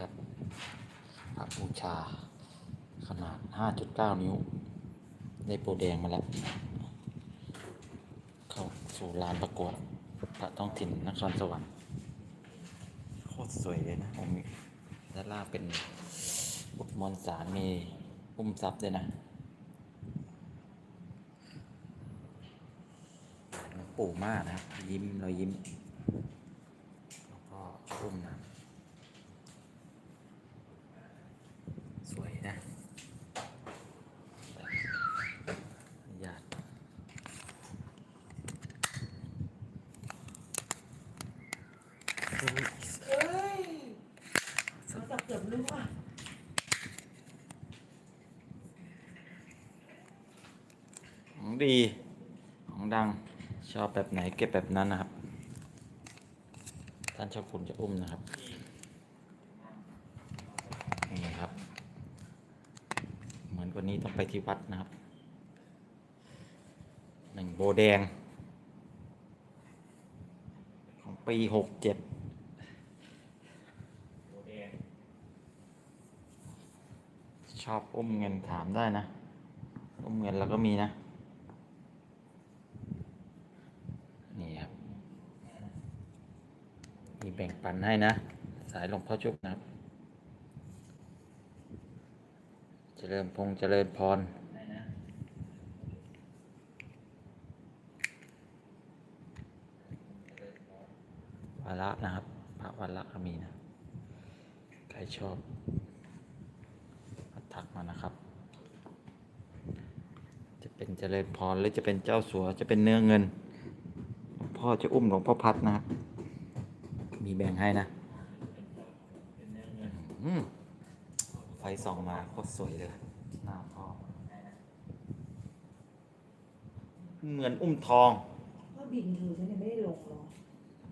ครับพระบูชา ขนาด 5.9 นิ้ว ได้โปรแดงมาแล้ว เข้าสู่ลานประกวดพระท้องถิ่นนครสวรรค์โคตรสวยเลยนะองค์นี้ด้านล่างเป็นบุตรมนสารมีอุ้มทรัพย์ด้วยนะหลวงปู่มากนะครับ ยิ้มเรายิ้ม แล้วก็อุ้มนะ สวยนะอนุญาต เฮ้ยมาจากเกือบลืมอะ ของดี ของดัง ชอบแบบไหนเก็บแบบนั้นนะครับ ท่านเจ้าคุณจะอุ้มนะครับ นี่ครับ เหมือนวันนี้ต้องไปที่วัดนะครับ หนึ่งโบแดง ของปีหกเจ็ดชอบอุ้มเงินถามได้นะ อุ้มเงินเราก็มีนะ นี่ครับ มีแบ่งปันให้นะ สายหลวงพ่อชุบนะครับเจริญพงษ์เจริญพรวาระนะครับ พระวาระก็มีนะ ใครชอบทักมานะครับ จะเป็นเจริญพรหรือจะเป็นเจ้าสัว จะเป็นเนื้อเงิน พ่อจะอุ้มหลวงพ่อพัดนะครับ มีแบ่งให้นะอืมไฟส่องมาโคตรสวยเลยหน้าพ่อเหมือนอุ้มทองว่าบินคือฉันยังไม่ได้ลงหรอ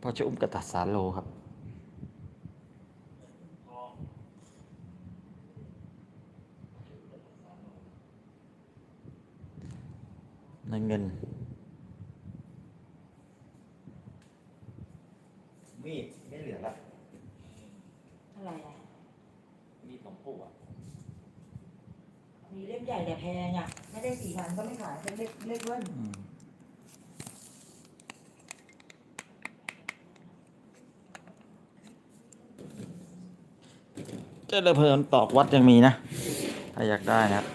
พ่อจะอุ้มกระตัดสาโลครับ เงินเงิน มีดไม่เหลือละ อะไรอะ มีดหลวงปู่อะ มีเล่มใหญ่แต่แพงอะ ไม่ได้สี่พันก็ไม่ขายเป็นเล็กเล็กเว้น เจ้าเพิ่มตอกวัดยังมีนะ ถ้าอยากได้นะครับ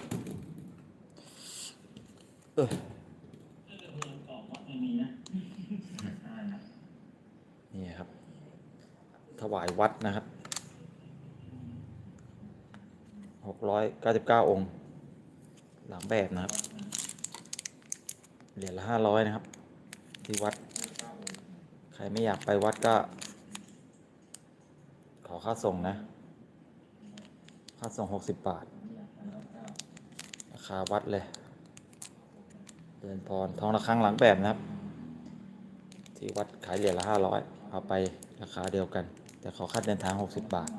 เออนี่ครับ ถวายวัดนะครับ หกร้อยเก้าสิบเก้าองค์ หลังแบบนะครับ เหรียญละห้าร้อยนะครับ ที่วัด ใครไม่อยากไปวัดก็ ขอค่าส่งนะ ค่าส่งหกสิบบาท ราคาวัดเลย เดินพรทองระฆังหลังแบบนะครับ ที่วัดขายเหรียญละห้าร้อยเอาไปราคาเดียวกัน แต่ขอค่าเดินทางหกสิบบาท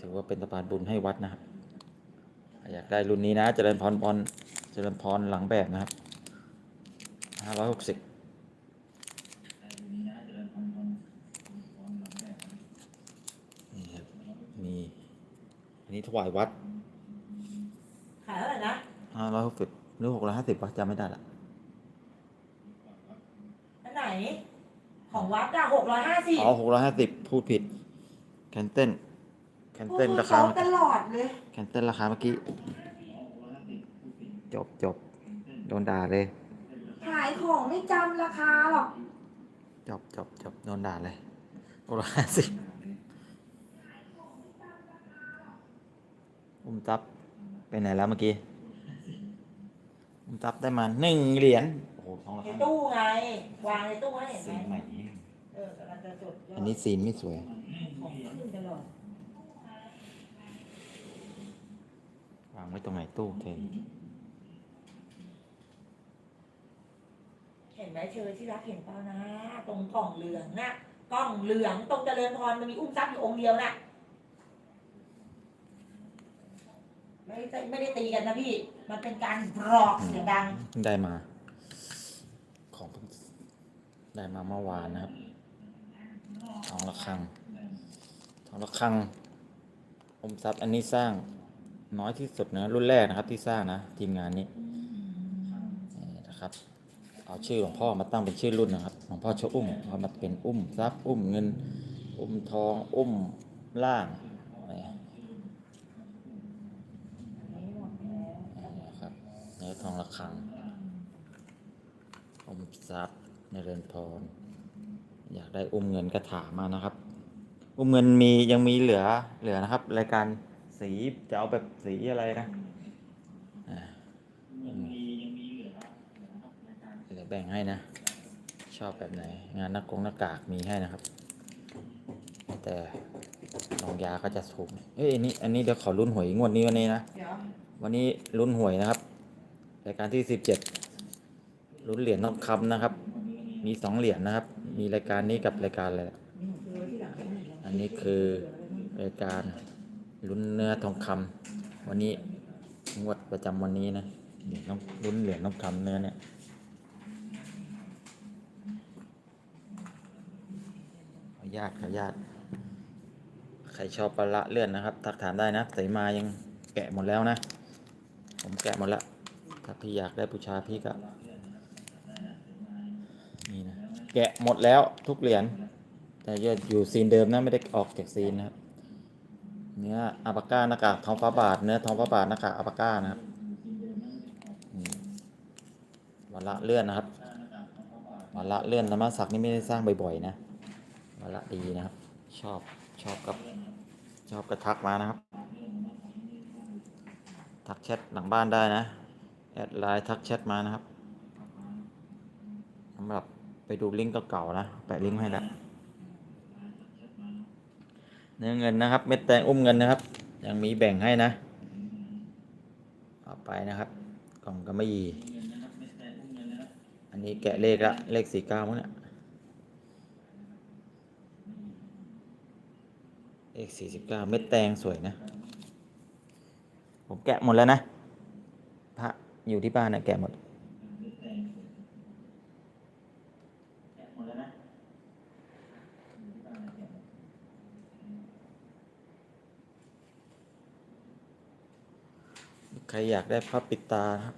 ถือว่าเป็นสะพานบุญให้วัดนะครับ อยากได้รุ่นนี้นะ เจริญพรบอลเจริญพรหลังแบบนะครับห้าร้อยหกสิบ นี่ครับ มี อันนี้ถวายวัดขายเท่าไหร่นะห้าร้อยหกสิบหรือหกร้อยห้าสิบวะจำไม่ได้ละอันไหน ของวัดอะหกร้อยห้าสิบอ๋อหกร้อยห้าสิบพูดผิด แคนเต้นแคนเต้นราคาตลอดเลยแคนเต้นราคาเมื่อกี้ จบจบโดนด่าเลยขายของไม่จำราคาหรอก จบจบจบโดนด่าเลยหกร้อยห้าสิบ อุ้มตับไปไหนแล้วเมื่อกี้ อุ้มตับได้มาหนึ่งเหรียญ โอ้โหทองระในฆังตู้ไง วางในตู้ให้เห็นสีไหมใหม่เออกำลังจะจดยอดอันนี้ซีนไม่สวย ของขึ้นตลอดวางไว้ตรงไหนตู้เทเห็นไหมเชอที่รักเห็นเปล่านะ ตรงกล่องเหลืองน่ะกล่องเหลืองตรงเจริญพรมันมีอุ้มทรัพย์อยู่องค์เดียวน่ะ ไม่ได้ไม่ได้ตีกันนะพี่ มันเป็นการบรอกเสียงดังเพิ่งได้มา ของเพิ่งได้มาเมื่อวานนะครับทองระฆังทองระฆังอมทรัพย์อันนี้สร้างน้อยที่สุดนะรุ่นแรกนะครับ ที่สร้างนะทีมงานนี้นี่นะครับ เอาชื่อหลวงพ่อมาตั้งเป็นชื่อรุ่นนะครับหลวงพ่อชะอุ้มเอามาเป็นอุ้มทรัพย์อุ้มเงิน อุ้มทองอุ้มล่างนี่ ไม่หมดแล้ว นี่นะครับ เนื้อทองระฆังอุ้มทรัพย์ในเรือนพร อยากได้อุ้มเงินก็ถามมานะครับ อุ้มเงินมียังมีเหลือเหลือนะครับ รายการสีจะเอาแบบสีอะไรนะอ่าเหลือแบ่งให้นะ ชอบแบบไหน งานหนักกงหน้ากากมีให้นะครับ แต่ลองยาก็จะถูกเอ้ยอันนี้ อันนี้เดี๋ยวขอรุ่นหวยงวดนี้วันนี้นะเดี๋ยววันนี้ลุ้นหวยนะครับ รายการที่สิบเจ็ดลุ้นเหรียญทองคำนะครับ มีสองเหรียญนะครับ มีรายการนี้กับรายการอะไรอันนี้คือรายการลุ้นเนื้อทองคำวันนี้งวดประจำวันนี้นะเหรียญต้องลุ้นเหรียญทองคำเนื้อเนี่ยขอญาตขออนุญาตใครชอบปลาละเลื่อนนะครับ ทักถามได้นะใส่มายังแกะหมดแล้วนะ ผมแกะหมดแล้ว ถ้าพี่อยากได้บูชาพี่ก็นี่นะแกะหมดแล้วทุกเหรียญแต่ยอดอยู่ซีนเดิมนะไม่ได้ออกจากซีนนะครับเนื้ออาปาก้าหน้ากากทองฟ้าบาทเนื้อทองฟ้าบาทหน้ากากอาปาก้านะครับวันละเลื่อนนะครับวันละเลื่อนธรรมศักดิ์นี่ไม่ได้สร้างบ่อยๆนะวันละดีนะครับ ชอบชอบกับชอบกระทักมานะครับ ทักแชทหลังบ้านได้นะ แอดไลน์ทักแชทมานะครับสำหรับไปดูลิงก์เก่าๆนะ แปะลิงก์ให้แล้วเนื้อเงินนะครับ เม็ดแตงอุ้มเงินนะครับ ยังมีแบ่งให้นะเอาไปนะครับกล่องก็ไม่ยีอันนี้แกะเลขละเลขสี่เก้ามั้งเนี่ยเลขสี่สิบเก้าเม็ดแตงสวยนะ ผมแกะหมดแล้วนะ อยู่ที่บ้านนะแกะหมด ใครอยากได้พระปิดตานะครับ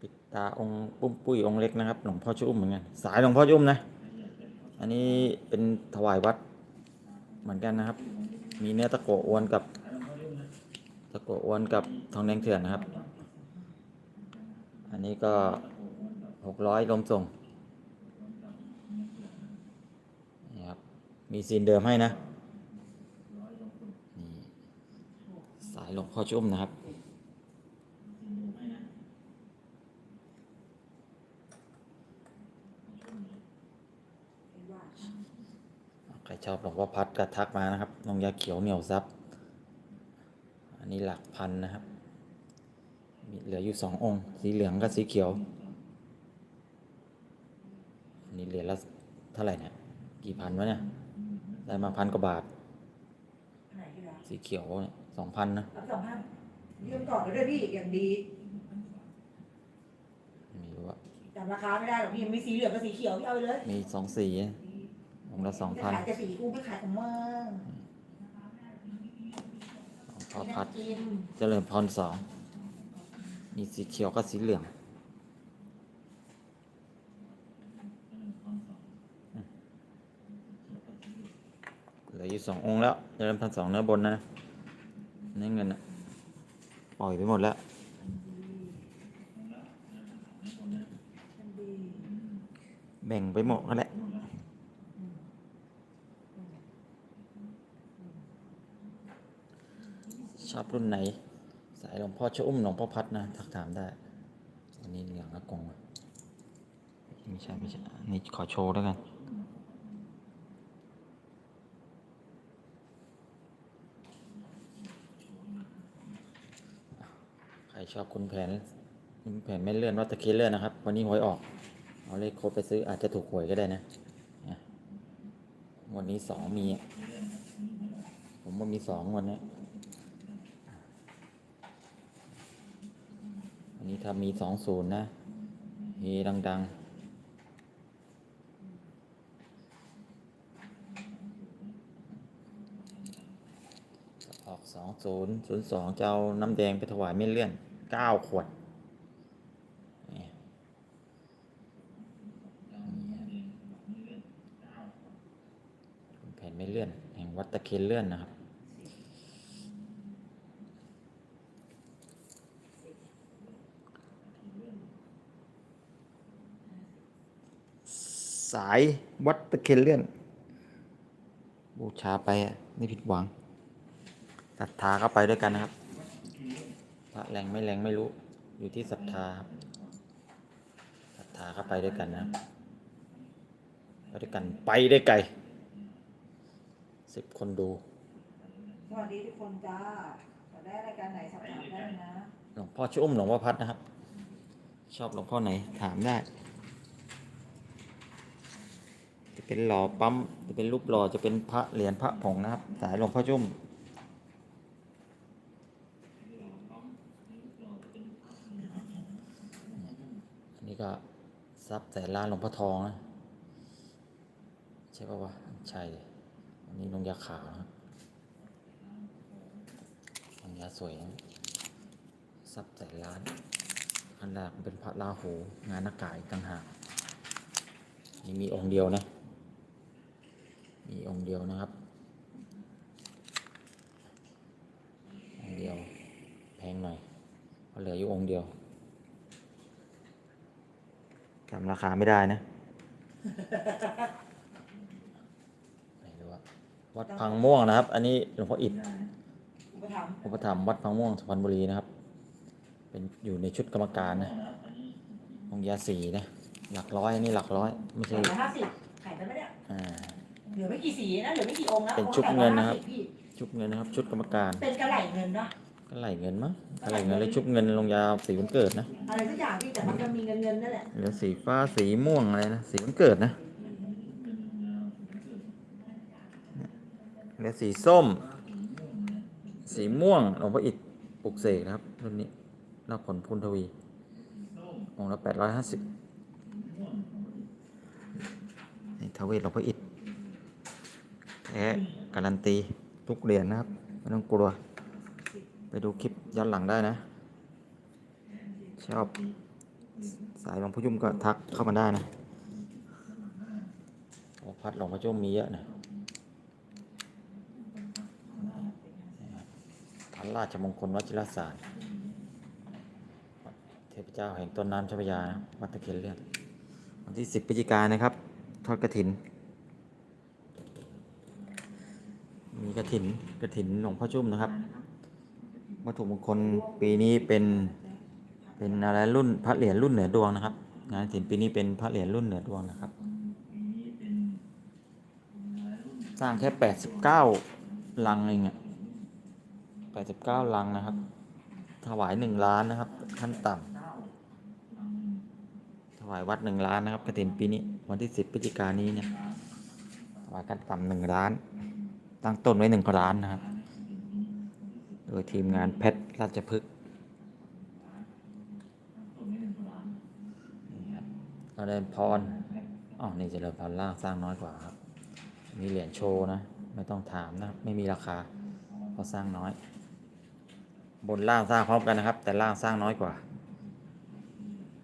ปิดตาองค์ปุ้มปุ้ยองค์เล็กนะครับหลวงพ่อชุ่มเหมือนกันสายหลวงพ่อชุ่มนะ อันนี้เป็นถวายวัดเหมือนกันนะครับ มีเนื้อตะโกอวนกับตะโกอวนกับทองแดงเถื่อนนะครับ อันนี้ก็หกร้อยลมส่งนี่ครับ มีซีนเดิมให้นะนี่สายหลวงพ่อชุ่มนะครับใครชอบหลวงพ่อพัดก็ทักมานะครับน้องยาเขียวเหนียวซับ อันนี้หลักพันนะครับ เหลืออยู่สององค์ สีเหลืองกับสีเขียว อันนี้เหรียญละเท่าไหร่เนี่ย กี่พันวะเนี่ย ได้มาพันกว่าบาทไหนที่รักสีเขียวสองพันนะรับสองพันยืมก่อนไปด้วยพี่อย่างดีไม่รู้ว่าจำราคาไม่ได้หรอกพี่มีสีเหลืองกับสีเขียวพี่เอาไปเลย มีสองสีองค์ละสองพันจะขายแต่สีกูไม่ขายของมึงหลวงพ่อพัดกินเจริญพรสอง มีสีเขียวกับสีเหลืองเหลืออยู่สององค์แล้วเริญพันสองเนื้อบนนะเนื้อเงินอะปล่อยไปหมดแล้วแบ่งไปหมดแล้วแหละชอบรุ่นไหนายหลวงพ่อชะอุ้มหลวงพ่อพัดนะทักถามได้ อันนี้เหลืองอากงไม่ใช่ไม่ใช่นนี้ขอโชว์แล้วกัน ใครชอบคุณแผนคุณแผนไม่เลื่อนวัตะเคียนเลื่อนนะครับ วันนี้หวยออก เอาเลขโค้ดไปซื้ออาจจะถูกหวยก็ได้นะ วันนี้สองมี ผมว่ามีสองวันนี้วั นนี้ถ้ามีสองศูนย์นะเฮดัง ๆออกสองศูนย์ศูนย์สองจะเอาน้ำแดงไปถวายไม่เลื่อนเก้าขวดแผ่นไม่เลื่อน แห่งวัดตะเคียนเลื่อนนะครับ สายวัดตะเคียนเลื่อน บูชาไปอะไม่ผิดหวังศรัทธาก็ไปด้วยกันนะครับพระแรงไม่แรงไม่รู้ อยู่ที่ศรัทธาครับศรัทธาก็ไปด้วยกันนะครับไปด้วยกันไปได้ไกลสิบคนดู สวัสดีทุกคนจ้าขอได้รายการไหนสอบถามได้นะ หลวงพ่อชื่ออุ้มหลวงพ่อพัดนะครับ ชอบหลวงพ่อไหนถามได้ จะเป็นหล่อปั๊ม จะเป็นรูปหล่อ จะเป็นพระเหรียญพระผงนะครับ สายหลวงพ่อจุ้ม อันนี้ก็ทรัพย์แสนล้านหลวงพ่อทองนะ ใช่ป่าวะ ใช่ อันนี้ลงยาขาวนะครับลงยาสวยนะทรัพย์แสนล้าน อันแรกเป็นพระราหูงานนักกายต่างหากนี่มีองค์เดียวนะ องค์เดียวนะครับองค์เดียว แพงหน่อยเพราะเหลืออยู่องค์เดียวจำราคาไม่ได้นะไม่รู้ว่าวัดพังม่วงนะครับ อันนี้หลวงพ่ออิฐอุปถัมภ์อุปถัมภ์วัดพังม่วงสุพรรณบุรีนะครับ เป็นอยู่ในชุดกรรมการนะองค์ยาสีนะหลักร้อยอันนี่หลักร้อยไม่ใช่ขายละห้าสิบขายไปไหมเนี่ยอ่า เหลือไม่กี่สีนะเหลือไม่กี่องค์นะเป็นชุดเงินนะครับองขาย150พี่ชุบเงินนะครับ ชุดกรรมการเป็นกระไหล่เงินเนาะก็ไหลเงินมั้งก็ไหลเงินแล้วชุบเงินลงยาสีวันเกิดนะอะไรสักอย่างพี่แต่มันจะมีเงินเงินนั่นแหละเหลือสีฟ้าสีม่วงอะไรนะสีวันเกิดนะเหลือสีส้ม สีม่วงหลวงพ่ออิฐปลุกเสกนะครับรุ่นนี้นอกผลพุนทวีองค์ละแปดร้อยห้าสิบนี่ทาวเวศหลวงพ่ออิฐแท้การันตีทุกเหรียญนะครับ ไม่ต้องกลัว ไปดูคลิปย้อนหลังได้นะ ชอบสายหลวงพ่อยุ่มก็ทักเข้ามาได้นะโอ้พัดหลวงพ่อจุ่มมีเยอะนะพันราชมงคลวชิรศาสตร์เทพเจ้าแห่งต้นน้ำเจ้าพระยานะวัดตะเคียนเลื่อนวันที่สิบพฤศจิกายนนะครับ ทอดกระถิน มี กระถินกระถินหลวงพ่อจุ่มนะครับ วัตถุมงคลปีนี้เป็นเป็นอะไรรุ่นพระเหรียญรุ่นเหนือดวงนะครับ งานกฐินปีนี้เป็นพระเหรียญรุ่นเหนือดวงนะครับ สร้างแค่แปดสิบเก้าลังเองอะแปดสิบเก้าลังนะครับ ถวายหนึ่งล้านนะครับ ขั้นต่ำถวายวัดหนึ่งล้านนะครับกฐินปีนี้วันที่สิบพฤศจิกายนนี้เนี่ยถวายขั้นต่ำหนึ่งล้าน ตั้งต้นไว้หนึ่งล้านนะครับ โดยทีมงานเพชรราชพฤกษ์นี่ครับเราเดินพรอ๋อนี่เจริญพรล่างสร้างน้อยกว่าครับ มีเหรียญโชว์นะ ไม่ต้องถามนะครับไม่มีราคาเพราะสร้างน้อย บนล่างสร้างพร้อมกันนะครับ แต่ล่างสร้างน้อยกว่า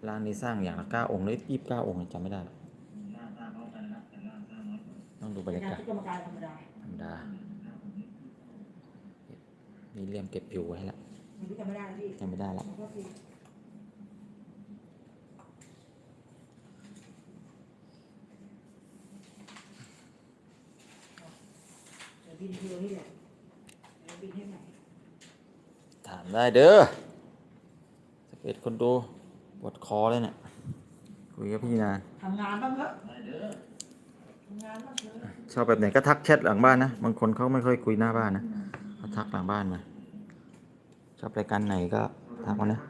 ล่างนี้สร้างอย่างละเก้าองค์หรือยี่สิบเก้าองค์จำไม่ได้หรอกต้องดูบรรเป็นยางานกาศ ที่กรรมการธรรมดาธรรมดา มีเหลี่ยมเก็บผิวไว้แล้วมันที่จำไม่ได้นะพี่จำไม่ได้ละมันก็คือเดี๋ยวบินเทลนี่แหละเดี๋ยวบินให้ไหนถามได้เด้อสเก็ตคนดูปวดคอเลยเนี่ยคุยกับพี่นาทำงานบ้างเถอะทำงานบ้างเถอะ ชอบแบบไหนก็ทักแชทหลังบ้านนะ บางคนเขาไม่ค่อยคุยหน้าบ้านนะเขาทักหลังบ้านมา ชอบรายการไหนก็ทักมานะ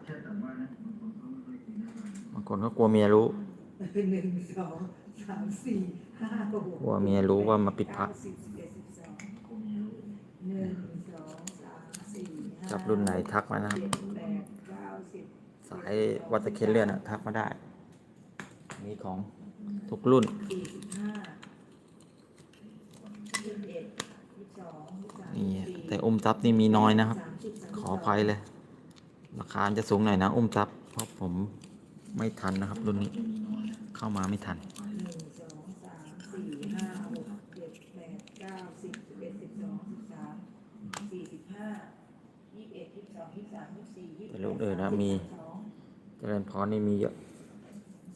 บางคนก็กลัวเมียรู้ หนึ่งสองสามสี่ห้าหกกลัวเมียรู้ว่ามาปิดพัก เก้าสิบสิบเอ็ดสิบสองหนึ่งสองสามสี่าจับรุ่นไหนทักมานะครับ เจ็ดแปดเก้าสิบสายวัตเตอร์เคนเลียนอะทักมาได้ มีของทุกรุ่นสี่สิบห้ายี่สิบเอ็ดยี่สิบ สองยี่สิบสาม นี่ยี่สิบสี่แต่อุ้มทรัพย์นี่มีน้อยนะครับสามสิบสามขสิบอสองภัยเลย ราคาจะสูงหน่อยนะ อุ้มทรัพย์เพราะผมไม่ทันนะครับรุ่นนี้เข้ามาไม่ทันหนึ่งสองสามสี่ห้าหกเจ็ดแปดเก้าสิบสิบเอ็ดสิบสองสิบสามสี่สิบห้ายี่สิบเอ็ดยี่สิบสองยี่สิบสามยี่สิบสี่ยี่สิบแต่รุ่นอื่นนะมีสองเจริญพรนี่มีเยอะ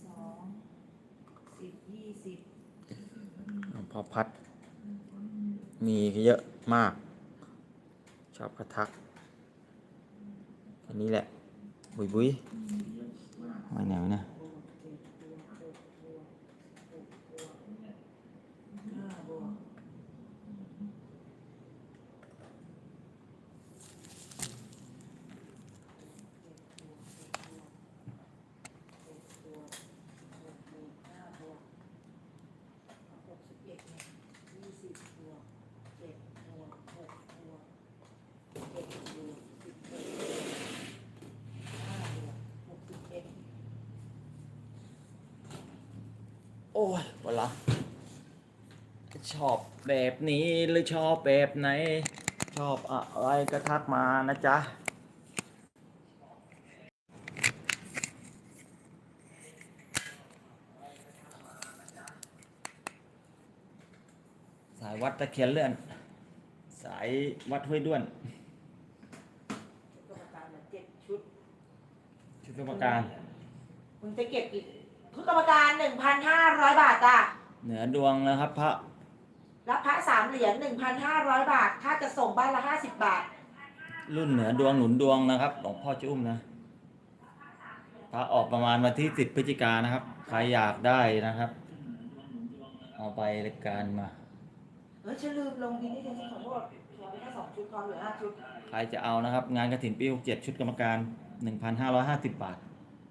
สองสิบยี่สิบหลวงพ่อพัด มีเยอะมาก ชอบกระทักอันนี้แหละ บุยบุยไว้ไหนวะเนี่ย ห้าบวก ห้าบวกหกสิบเอ็ดเนี่ยยี่สิบบวกเจ็ดบวกหกบวกเจ็ดบวกสิบเอ็ดห้าบวกหกสิบเอ็ด โอ้ยวันละ ชอบแบบนี้หรือชอบแบบไหน ชอบอะไรก็ทักมานะจ๊ะสายวัดตะเคียนเลื่อน สายวัดห้วยด้วนกรรมการเหลือเจ็ดชุด ชุดกรรมการมึงจะเก็บอีกชุดกรรมการหนึ่งพันห้าร้อยบาทจ้ะ เหนือดวงนะครับพระ รับพระสามเหรียญหนึ่งพันห้าร้อยบาท ค่าจะส่งบ้านละห้าสิบบาท รุ่นเหนือดวงหนุนดวงนะครับ หลวงพ่อจุ้มนะพระออกประมาณวันที่สิบพฤศจิกายนนะครับ ใครอยากได้นะครับ เอาไปรายการมา เออฉันลืมลงบินนี่ฉันขอโทษขอไปแค่สองชุดพอเหลือห้าชุด ใครจะเอานะครับ งานกระถินปี67ชุดกรรมการ1,550บาท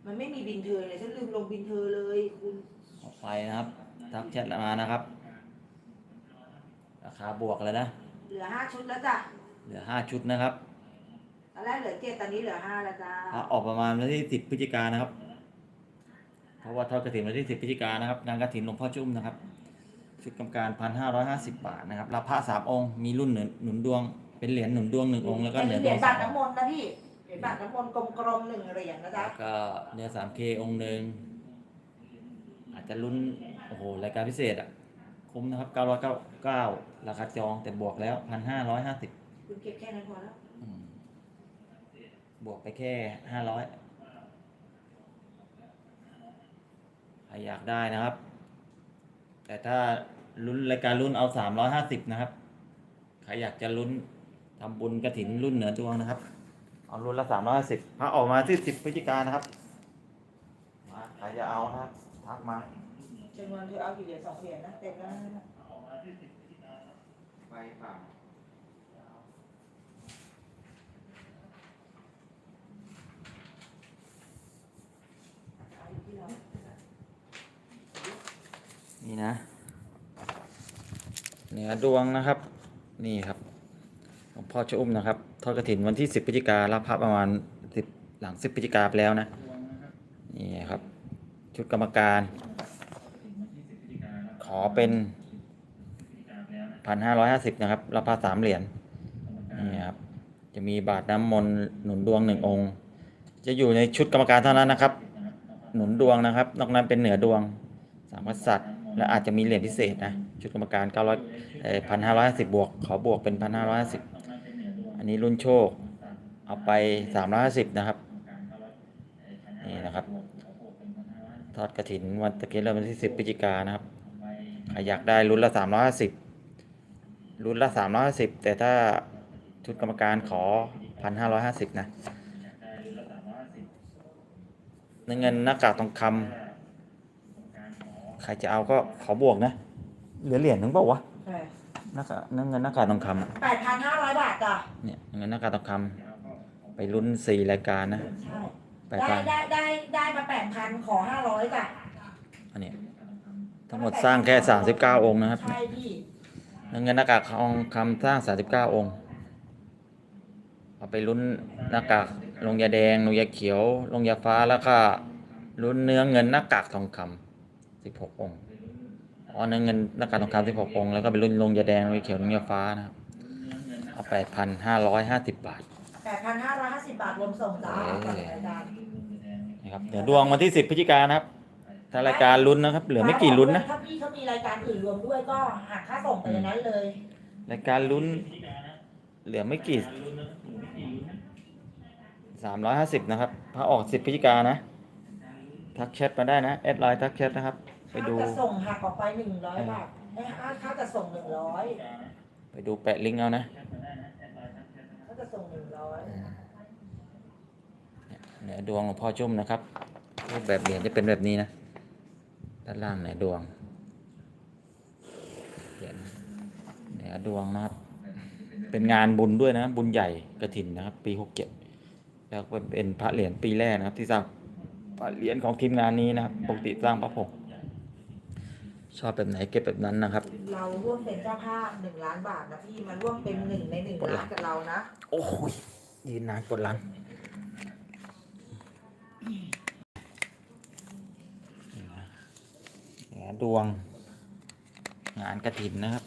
มันไม่มีบินเธอเลยฉันลืมลงบินเธอเลยคุณเอาไปนะครับทักแชทมานะครับ ราคาบวกเลยนะ เหลือห้าชุดแล้วจ้ะเหลือ5ชุดนะครับตอนแรกเหลือเจ็ดตอนนี้เหลือห้าแล้วจ้าพระออกประมาณวันที่10พฤศจิกายนนะครับ เพราะว่าทอดกระถินวันที่10พฤศจิกายนนะครับงานกระถินหลวงพ่อจุ้มนะครับชุดกรรมการ1,550บาทนะครับรับพระสามองค์มีรุ่นเหนือหนุนดวง เป็นเหรียญหนุนดวงหนึ่งองค์แล้วก็เป็นเหนือเหดรีวยงญสบาอทงองค์น้ำมนต์นะพี่เหรียญบาทน้ำมนต์กลมๆหนึ่งเหรียญนะจ๊ะแล้วก็เนื้อ 3K องค์หนึ่งอาจจะลุ้นโอ้โหรายการพิเศษอะ คุ้มนะครับ999ราคาจองแต่บวกแล้ว1,550คุณเก็บแค่นั้นพอแล้วอืมบวกไปแค่500ใครอยากได้นะครับ แต่ถ้าลุ้นรายการลุ้นเอา350นะครับ ใครอยากจะลุ้นทำบุญกระถินรุ่นเหนือดวงนะครับ เอารุ่นละ350พระออกมาที่10พฤศจิกายนนะครับ มาใครจะเอานะครับ ทักมา จำนวนเธอเอากี่เหรียญสองเหรียญนะเต็มแล้วนะไปเปล่าเอาอยู่ที่เรานี่นะ เหนือดวงนะครับ นี่ครับหลวงพ่อชะอุ้มนะครับ ทอดกระถินวันที่10พฤศจิการับพระประมาณ10หลัง10พฤศจิกาไปแล้วนะ นี่ครับ ชุดกรรมการข อเป็น1,550นะครับรับพสามเหรียญนี่ครับ จะมีบาทน้ำมนต์หนุนดวงหนึ่งองค์ จะอยู่ในชุดกรรมการเท่านั้นนะครับ หนุนดวงนะครับ นอกนั้นเป็นเหนือดวงสามกษัตริย์ และอาจจะมีเหรียญพิเศษนะ ชุดกรรมการ900เอ่อ1,550บวก ขอบวกเป็น1,550อันนี้รุ่นโชค เอาไป350นะครับ นี่นะครับ ทอดกระถินวันตะเกียเริ่มวันที่10พฤศจิกานะครับ อยากได้รุ่นละ350รุ่นละ350แต่ถ้าชุดกรรมการขอ1,550นะเงินหน้ากากทองคำใครจะเอาก็ขอบวกนะเหลือเหรียญนึงเปล่าวะหน้ากากเงินหน้ากากทองคำอะแปดพันห้าร้อยบาทจ้ะเนี่ยเงินหน้ากากทองคำไปลุ้นสี่รายการนะใช่แปดได้พันได้ได้ได้มาแปดพันขอห้าร้อยจ้ะอันนี้ ทั้งหมดสร้างแค่ 39 องค์นะครับใช่พี่เงินหน้ากากทองคำสร้าง 39 องค์ เอาไปลุ้นหน้ากากลงยาแดงลงยาเขียวลงยาฟ้าแล้วก็ลุ้นเนื้อเงินหน้ากากทองคำ16 องค์อ๋อเนื้อเงินหน้ากากทองคำ16 องค์แล้วก็ไปลุ้นลงยาแดงลงยาเขียวลงยาฟ้านะครับเอาแปดพันห้าร้อยห้าสิบบาทแปดพันห้าร้อยห้าสิบบาทรวมส่งจ้าเอ้ยก่อนรายการนะครับเดี๋ยวดวงวันที่สิบพฤศจิกายนนะครับ ถ้ารายการลุ้นนะครับ เหลือไม่กี่ลุ้นนะถ้าพี่เขามีรายการอื่นรวมด้วยก็หักค่าส่งไปในนั้นเลย รายการลุ้น เหลือไม่กี่สามร้อยห้าสิบนะครับถ้าออกสิบพฤศจิกายนนะ ทักแชทมาได้นะแอดไลน์ทักแชทนะครับ ไปค่าดูจะส่งหักออกไปหนึ่งร้อยบาทเอ้ยค่าจะส่งหนึ่งร้อยไปดูแปะลิงก์เอานะค่าจะส่งหนึ่งร้อยเหนือดวงหลวงพ่อจุ่มนะครับรูปแบบเหรียญจะเป็นแบบนี้นะ ด้านล่างเหนือดวงเหรียญเหนือดวงนะครับ เป็นงานบุญด้วยนะ บุญใหญ่กระถินนะครับ ปีหกเจ็ดแล้วก็เป็นพระเหรียญปีแรกนะครับ ที่สร้างพระเหรียญของทีมงานนี้นะครับปกติสร้างพระผงชอบแบบไหนเก็บแบบนั้นนะครับ เราร่วมเป็นเจ้าภาพหนึ่งล้านบาทนะพี่มาร่วมเป็นหนึ่งในหนึ่งล้านกับเรานะ โอ้ยยืนนานกดหลัง ดวง งานกระถินนะครับ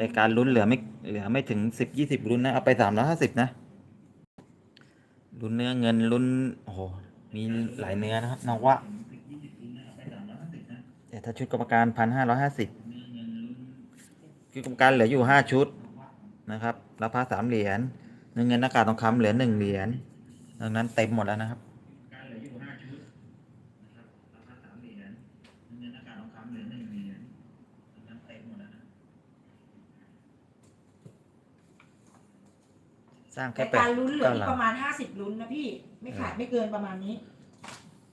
รายการลุ้นเหลือไม่เหลือไม่ถึงสิบยี่สิบลุ้นนะ เอาไปสามร้อยห้าสิบนะ ลุ้นเนื้อเงินลุ้น โอ้โห มีหลายเนื้อนะครับนวะแต่ถ้าชุดกรรมการพันห้าร้อยห้าสิบคือกรรมการเหลืออยู่ห้าชุดนะครับรับพระสามเหรียญเงินเงินหน้ากากทองคำเหลือหนึ่งเหรียญดังนั้นเต็มหมดแล้วนะครับ สร้างแค่รายแปดการลุ้นเหลือเก้าอีหลักงประมาณห้าสิบลุ้นนะพี่ ไม่ขาดไม่เกินประมาณนี้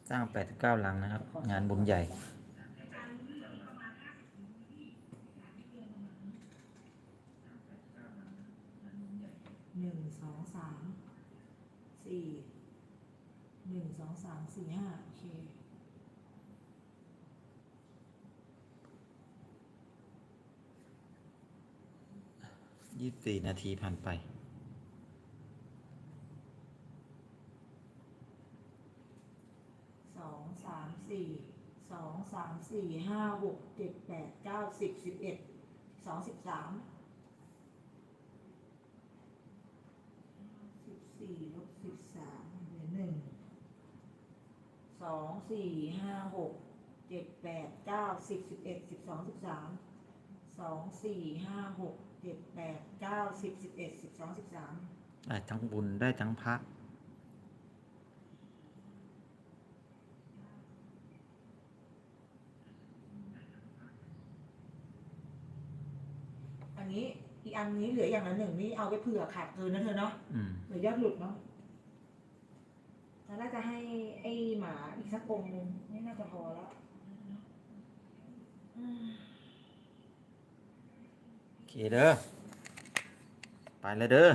สร้างแปดเก้าหลังนะครับ งานบุญใหญ่ หนึ่งสองสามสี่หนึ่งสองสามสี่ห้าโอเคยี่สิบสี่นาทีผ่านไป สองสามสี่ สองสามสี่ห้าหกเจ็ดแปดเก้าสิบสิบเอ็ดสองสิบสามสิบสี่ลบสิบสามเหลือหนึ่งสองสี่ห้าหกเจ็ดแปดเก้าสิบสิบเอ็ดสิบสองสิบสามสองสี่ห้าหกเจ็ดแปดเก้าสิบสิบเอ็ดสิบสองสิบสามได้ทั้งบุญได้ทั้งพระ นนี้ อีกอันนี้เหลืออย่างละหนึ่งนี่เอาไปเผื่อขาดเกินนะเธอเนาะอืมหรือยอดหลุดเนาะแล้วน่าจะให้ไอ้หมาอีกสักกรงหนึ่งนี่น่าจะพอแล้วอืมโอเคเด้อไปเลยเด้อ